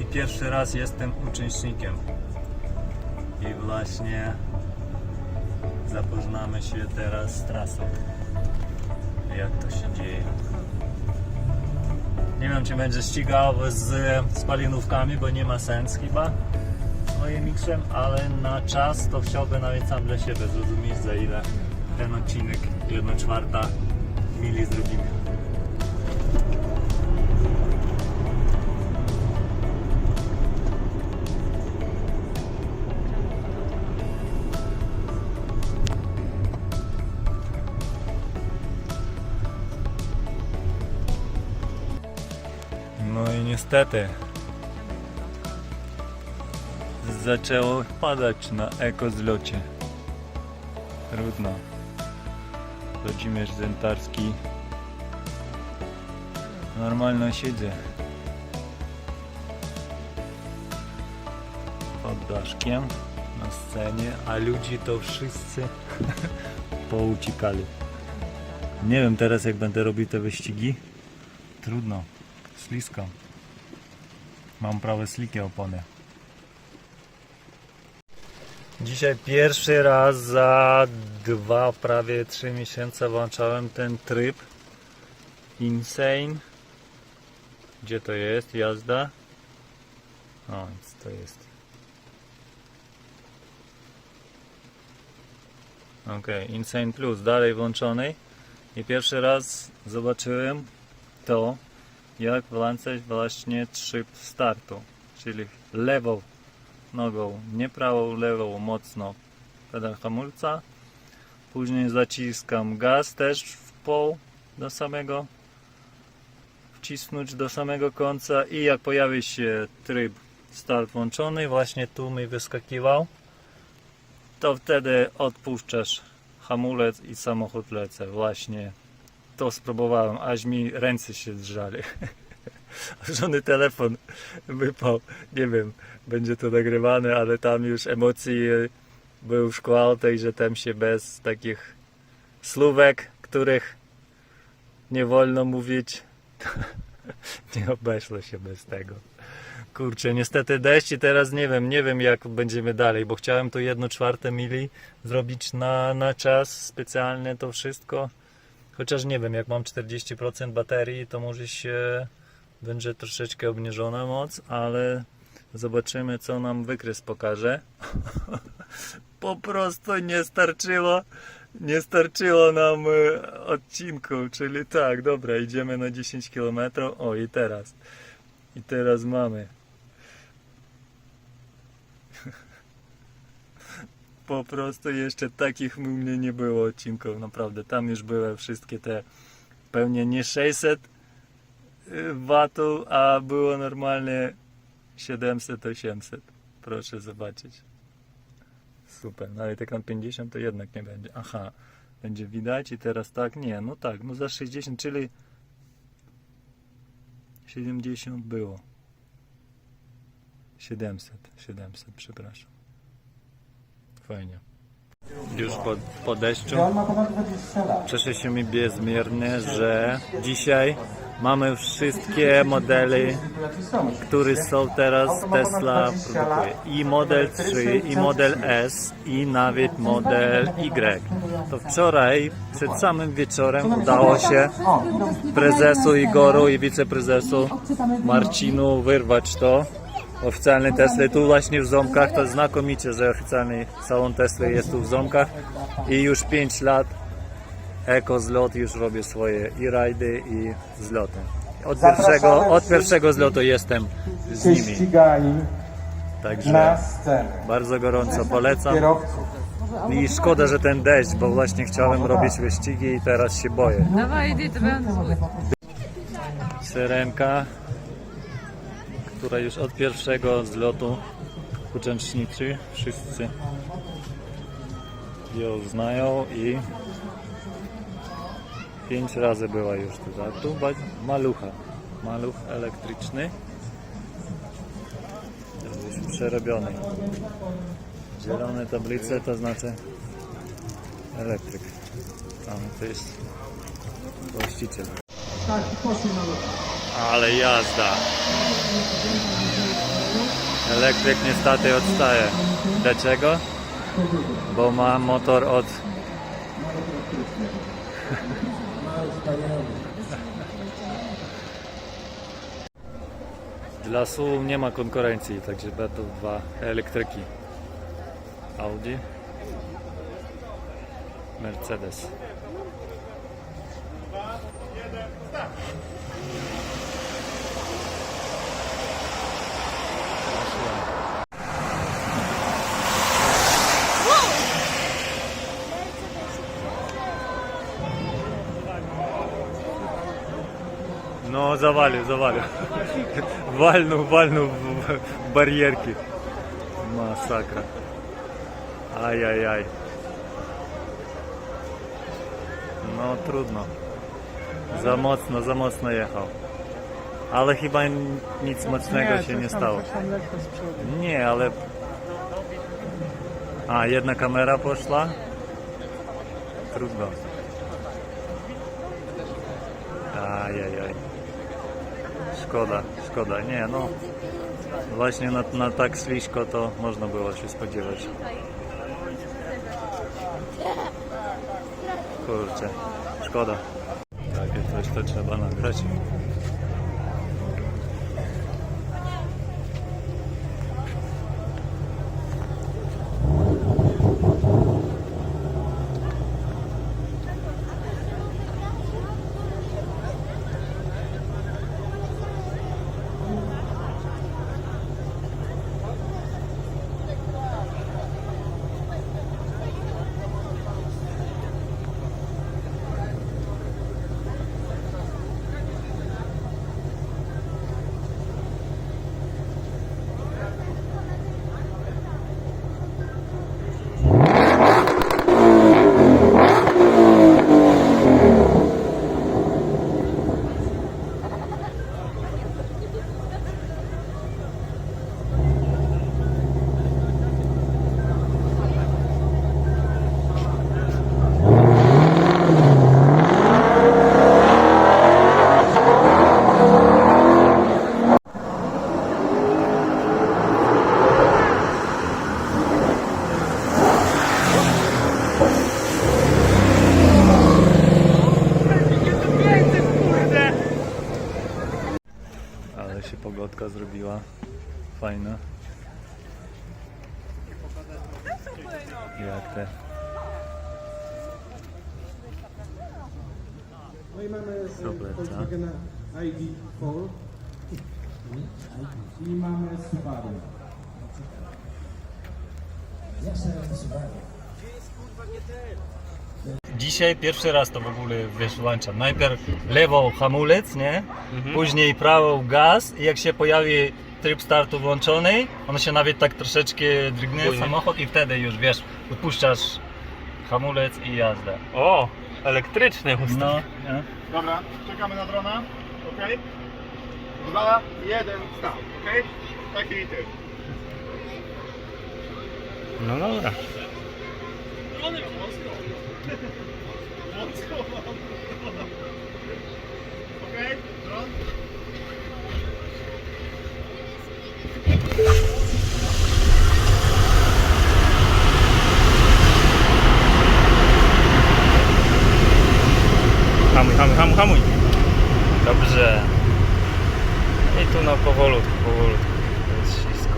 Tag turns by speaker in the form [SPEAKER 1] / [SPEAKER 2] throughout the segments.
[SPEAKER 1] I pierwszy raz jestem uczestnikiem. I właśnie zapoznamy się teraz z trasą. Jak to się dzieje. Nie wiem, czy będzie ścigał z spalinówkami, bo nie ma sens chyba moim miksem, ale na czas to chciałbym nawet sam dla siebie zrozumieć, za ile ten odcinek 1 czwarta mili zrobimy. Niestety zaczęło padać na ekozlocie. Trudno. Włodzimierz Zentarski normalno siedzę pod daszkiem na scenie, a ludzi to wszyscy pouciekali. Nie wiem teraz jak będę robił te wyścigi. Trudno. Ślisko. Mam prawie slikie opony. Dzisiaj pierwszy raz za dwa, prawie trzy miesiące włączałem ten tryb Insane. Gdzie to jest? Jazda? O, co to jest? Ok, Insane Plus dalej włączony i pierwszy raz zobaczyłem to, jak włączać właśnie tryb startu, czyli lewą nogą, nie prawą, lewą mocno pedał hamulca. Później zaciskam gaz też w pół do samego wcisnąć do samego końca i jak pojawi się tryb start włączony, właśnie tu mi wyskakiwał, to wtedy odpuszczasz hamulec i samochód lecę. Właśnie to spróbowałem, aż mi ręce się zżali. Żony telefon wypał. Nie wiem, będzie to nagrywane, ale tam już emocji był szkwał, także tam się bez takich słówek, których nie wolno mówić, nie obeszło się bez tego. Kurczę, niestety deszcz i teraz nie wiem, nie wiem jak będziemy dalej, bo chciałem to jedno czwarte mili zrobić na, na czas, specjalnie to wszystko. Chociaż nie wiem, jak mam 40% baterii, to może się będzie troszeczkę obniżona moc, ale zobaczymy co nam wykres pokaże. po prostu nie starczyło, nie starczyło nam e, odcinku, czyli tak, dobra, idziemy na 10 km. O i teraz. I teraz mamy. Po prostu jeszcze takich u mnie nie było odcinków, naprawdę. Tam już były wszystkie te pewnie nie 600 watów, a było normalnie 700-800. Proszę zobaczyć. Super, no ale tak na 50 to jednak nie będzie. Aha, będzie widać i teraz tak, nie, no tak, no za 60, czyli 70 było. 700, 700, przepraszam. Fajnie. Już po, po deszczu
[SPEAKER 2] On ma ponad 20 lat.
[SPEAKER 1] cieszę się mi bezmiernie, że dzisiaj mamy wszystkie modele, które są teraz Tesla produkuje. I Model 3, i Model S, i nawet Model Y. To wczoraj, przed samym wieczorem udało się prezesu Igoru i wiceprezesu Marcinu wyrwać to oficjalny Tesla. Tu właśnie w Ząbkach to znakomicie, że oficjalny salon Tesla jest tu w Ząbkach i już 5 lat Eko Zlot już robię swoje i rajdy i zloty. Od pierwszego, od pierwszego zlotu jestem z nimi. Także bardzo gorąco polecam. I szkoda, że ten deszcz, bo właśnie chciałem robić wyścigi i teraz się boję.
[SPEAKER 3] Dawaj,
[SPEAKER 1] Edith, która już od pierwszego zlotu uczestniczy, wszyscy ją znają i pięć razy była już tutaj. Tu malucha, maluch elektryczny, już przerobiony. Zielone tablice to znaczy elektryk, a to jest właściciel.
[SPEAKER 2] Tak, i poszli na.
[SPEAKER 1] Ale jazda. Elektryk niestety odstaje. Dlaczego? Bo ma motor od Dla SUV nie ma konkurencji, także będą dwa elektryki. Audi, Mercedes. No, zawalił, zawalił. Walnął, walnął w w barierki. Masakra. Ajajaj. No trudno. Za mocno, za mocno jechał. Ale chyba n- nic mocnego się nie stało. Nie, ale... A, jedna Szkoda, szkoda. Nie, no. Właśnie na, na tak ślisko to można było się spodziewać. Kurczę, szkoda. Takie coś to trzeba nagrać. Ale się pogodka zrobiła. Fajna. Jak te.
[SPEAKER 3] No i mamy
[SPEAKER 1] co?
[SPEAKER 3] Volkswagena ID4 i mamy Subaru.
[SPEAKER 1] Dzisiaj pierwszy raz to w ogóle wiesz włączam. Najpierw lewo hamulec, nie? Później prawo gaz i jak się pojawi tryb startu włączony, on się nawet tak troszeczkę drgnie samochód i wtedy już wiesz, odpuszczasz hamulec i jazda.
[SPEAKER 4] O, elektryczny ustaw.
[SPEAKER 1] No?
[SPEAKER 5] Dobra, czekamy na drona. Ok? Dwa, jeden, start. Ok? Taki i ty.
[SPEAKER 4] No dobra.
[SPEAKER 5] Ok? Dron?
[SPEAKER 4] Hamuj, hamuj, hamuj, hamuj. Dobrze. I tu na powolutku, powolutku. Jest ślisko.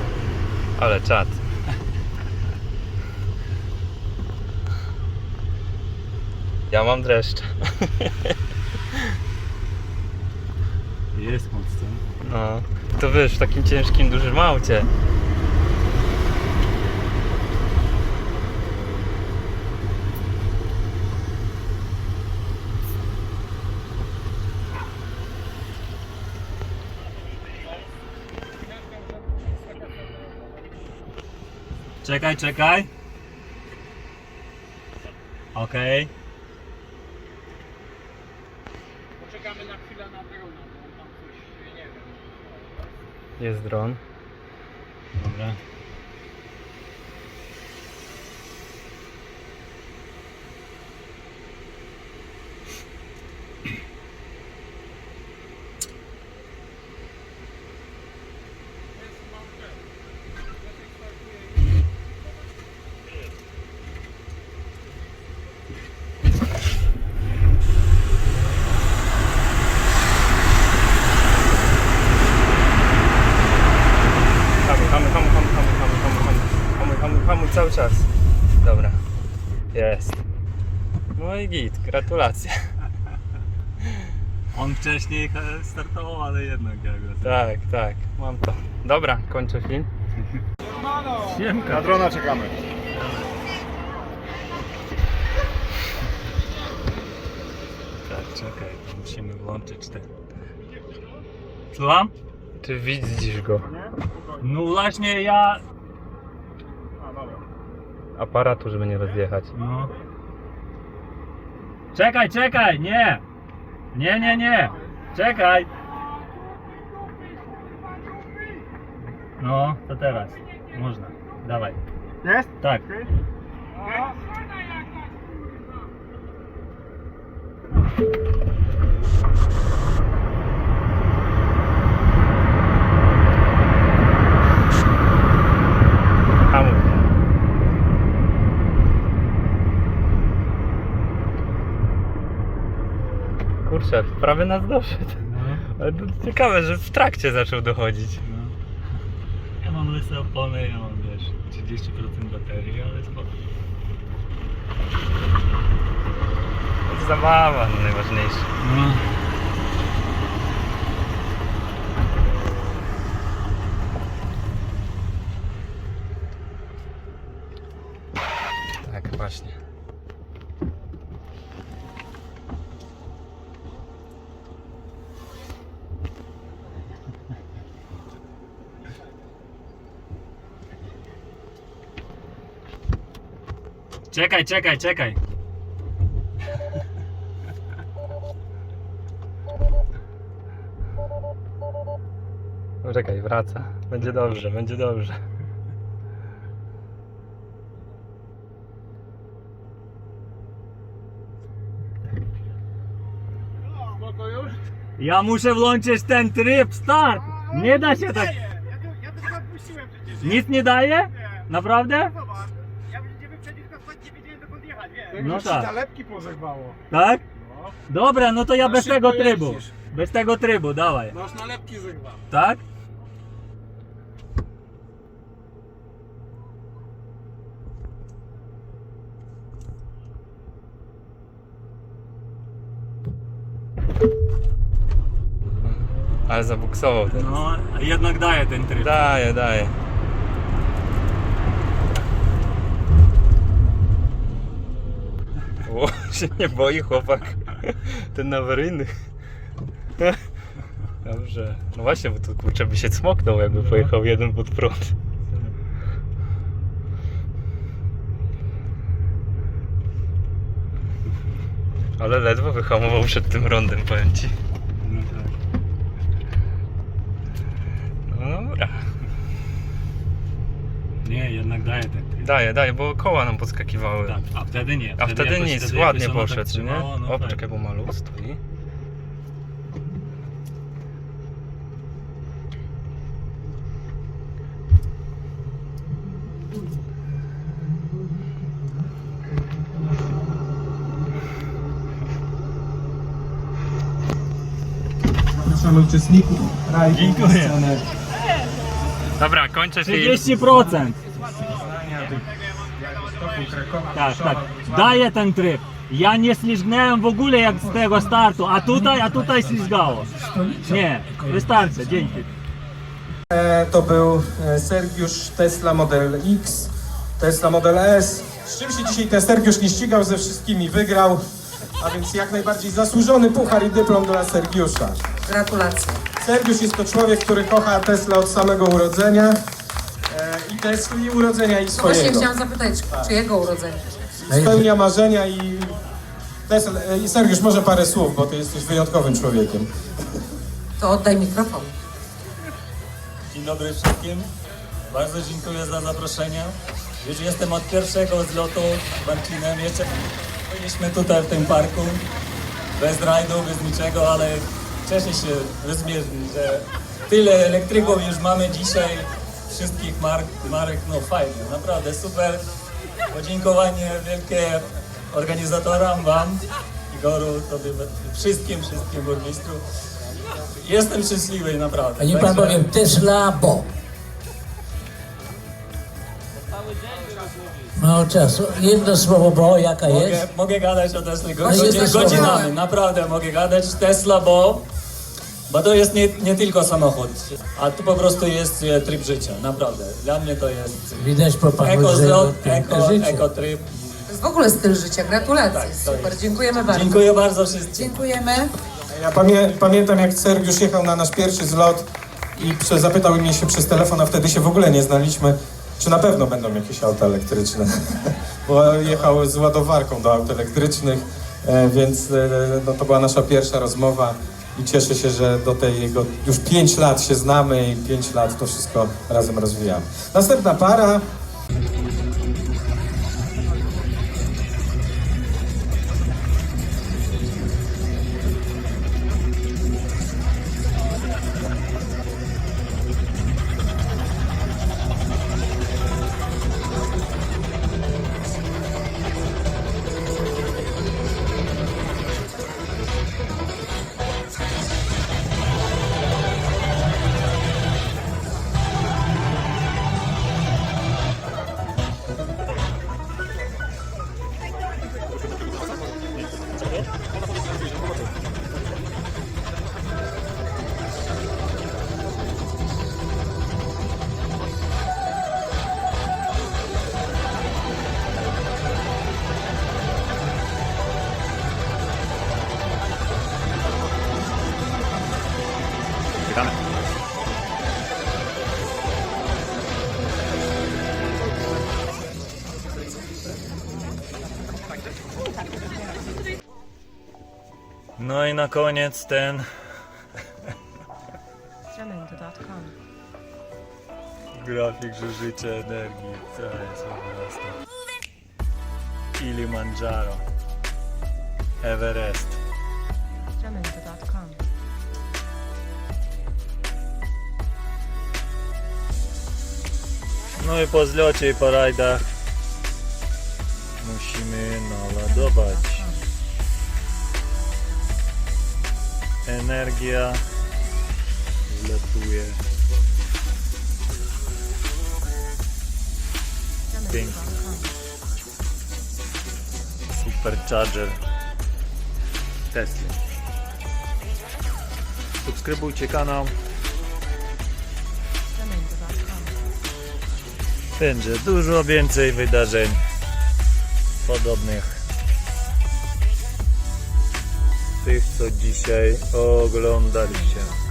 [SPEAKER 4] Ale czad. Ja mam dreszcze.
[SPEAKER 1] Jest mocno.
[SPEAKER 4] No. To wiesz, w takim ciężkim, dużym aucie.
[SPEAKER 1] Czekaj, czekaj. Okej.
[SPEAKER 5] Poczekamy na chwilę na drona, bo tam coś, nie wiem.
[SPEAKER 4] Jest dron.
[SPEAKER 1] Dobra.
[SPEAKER 4] jest. No i git, gratulacje.
[SPEAKER 1] On wcześniej startował, ale jednak ja go.
[SPEAKER 4] Tak, tak, mam to. Dobra, kończę film.
[SPEAKER 5] Na drona czekamy.
[SPEAKER 1] Tak, czekaj, musimy włączyć te. Słucham?
[SPEAKER 4] Czy widzisz go?
[SPEAKER 1] No właśnie ja.
[SPEAKER 5] A, dobra.
[SPEAKER 4] Aparatu, żeby nie rozjechać.
[SPEAKER 1] No. Czekaj, czekaj, nie! Nie, nie, nie! Czekaj! No, to teraz. Można. Dawaj.
[SPEAKER 5] Jest?
[SPEAKER 1] Tak.
[SPEAKER 5] Okej.
[SPEAKER 4] Prawie nas doszedł.
[SPEAKER 1] No,
[SPEAKER 4] Ale to ciekawe, że w trakcie zaczął dochodzić.
[SPEAKER 1] no. Ja mam lysy opony, ja mam wiesz, 30% baterii, ale spoko.
[SPEAKER 4] Zabawa najważniejsza.
[SPEAKER 1] No. Czekaj, czekaj, czekaj.
[SPEAKER 4] Czekaj, wraca. Będzie dobrze, będzie dobrze.
[SPEAKER 5] Już?
[SPEAKER 1] Ja muszę włączyć ten tryb start. Nie da się tak.
[SPEAKER 5] Ja, ja to przecież.
[SPEAKER 1] Nic nie daje?
[SPEAKER 5] Nie.
[SPEAKER 1] Naprawdę?
[SPEAKER 5] Wiesz.
[SPEAKER 1] No tak.
[SPEAKER 5] Zalepki pozerwało.
[SPEAKER 1] Tak?
[SPEAKER 5] No.
[SPEAKER 1] Dobra, no to ja
[SPEAKER 2] No
[SPEAKER 1] bez
[SPEAKER 2] szybko
[SPEAKER 1] tego trybu.
[SPEAKER 2] jeździsz.
[SPEAKER 1] Bez tego trybu, dawaj.
[SPEAKER 2] Masz nalepki zerwa.
[SPEAKER 1] Tak?
[SPEAKER 4] Ale zabuksował ten.
[SPEAKER 1] No, jednak daje ten tryb.
[SPEAKER 4] Daje, daje. O, się nie boi chłopak. Ten awaryjny. Dobrze. No właśnie, bo tu kurczę by się cmoknął, jakby pojechał jeden pod prąd. Ale ledwo wyhamował przed tym rondem, powiem ci.
[SPEAKER 1] No tak.
[SPEAKER 4] No dobra.
[SPEAKER 1] Nie, jednak daje ten tryb.
[SPEAKER 4] Daje, daje, bo koła nam podskakiwały.
[SPEAKER 1] Tak, a wtedy nie.
[SPEAKER 4] A wtedy
[SPEAKER 1] jakoś-
[SPEAKER 4] nic,
[SPEAKER 1] wtedy
[SPEAKER 4] ładnie
[SPEAKER 1] jakoś ono tak
[SPEAKER 4] poszedł, nie?
[SPEAKER 1] trzymało, no
[SPEAKER 4] o,
[SPEAKER 1] tak.
[SPEAKER 4] poczekaj, bo maluch stoi.
[SPEAKER 3] Zapraszamy uczestników rajdu
[SPEAKER 1] Dziękuję.
[SPEAKER 3] na scenę.
[SPEAKER 4] Dobra, kończę film.
[SPEAKER 1] 30%. Tak, tak. Daje ten tryb. Ja nie ślizgnąłem w ogóle jak z tego startu, a tutaj, a tutaj ślizgało. Nie, wystarczy, dzięki.
[SPEAKER 2] E, To był e, Sergiusz Tesla Model X, Tesla Model S. Z czym się dzisiaj ten Sergiusz nie ścigał, ze wszystkimi wygrał. A więc jak najbardziej zasłużony puchar i dyplom dla Sergiusza.
[SPEAKER 6] Gratulacje.
[SPEAKER 2] Sergiusz jest to człowiek, który kocha Tesla od samego urodzenia. E, I Tesla, i urodzenia, i
[SPEAKER 6] No właśnie
[SPEAKER 2] swojego.
[SPEAKER 6] chciałam zapytać, czyjego urodzenia?
[SPEAKER 2] Spełnia marzenia i... Tesla, e, I Sergiusz, może parę słów, bo ty jesteś wyjątkowym człowiekiem.
[SPEAKER 6] To oddaj mikrofon.
[SPEAKER 1] Dzień dobry wszystkim. Bardzo dziękuję za zaproszenie. Już jestem od pierwszego zlotu Marcinem. Jeszcze byliśmy tutaj w tym parku. Bez rajdu, bez niczego, ale cieszę się bezmiernie, że tyle elektryków już mamy dzisiaj. Wszystkich mark, marek, no fajnie, naprawdę super. Podziękowanie wielkie organizatorom, Wam, Igoru, tobie, wszystkim, wszystkim burmistru. Jestem szczęśliwy, naprawdę.
[SPEAKER 7] A niech pan
[SPEAKER 1] Także-
[SPEAKER 7] powiem Tesla, bo. Mało czasu. Jedno słowo, bo jaka jest?
[SPEAKER 1] Mogę, mogę gadać o Tesla godzinami, naprawdę mogę gadać Tesla, bo, bo to jest nie, nie tylko samochód, a to po prostu jest e, tryb życia, naprawdę. Dla mnie to jest
[SPEAKER 7] Widać po panu, że
[SPEAKER 1] ekozlot,
[SPEAKER 7] piękne
[SPEAKER 1] eko,
[SPEAKER 7] życie.
[SPEAKER 1] ekotryb.
[SPEAKER 6] To jest w ogóle styl życia. Gratulacje.
[SPEAKER 1] Tak, to
[SPEAKER 6] Super,
[SPEAKER 1] jest.
[SPEAKER 6] dziękujemy bardzo.
[SPEAKER 1] Dziękuję bardzo wszystkim.
[SPEAKER 6] Dziękujemy.
[SPEAKER 2] Ja pamię pamiętam jak Sergiusz jechał na nasz pierwszy zlot i prze zapytał mnie się przez telefon, a wtedy się w ogóle nie znaliśmy, czy na pewno będą jakieś auta elektryczne. Bo jechał z ładowarką do aut elektrycznych, e, więc e, no, to była nasza pierwsza rozmowa i cieszę się, że do tej jego już 5 lat się znamy i 5 lat to wszystko razem rozwijamy. Następna para.
[SPEAKER 1] Na koniec ten grafik zużycia energii. Co jest po prostu. Kilimanjaro. Everest. No i po zlocie i po rajdach musimy naładować. Energia wlatuje.
[SPEAKER 8] Jamendo.com.
[SPEAKER 1] Supercharger Tesla. Subskrybujcie kanał. Będzie dużo więcej wydarzeń podobnych tych, co dzisiaj oglądaliście.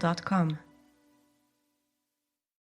[SPEAKER 8] dot com.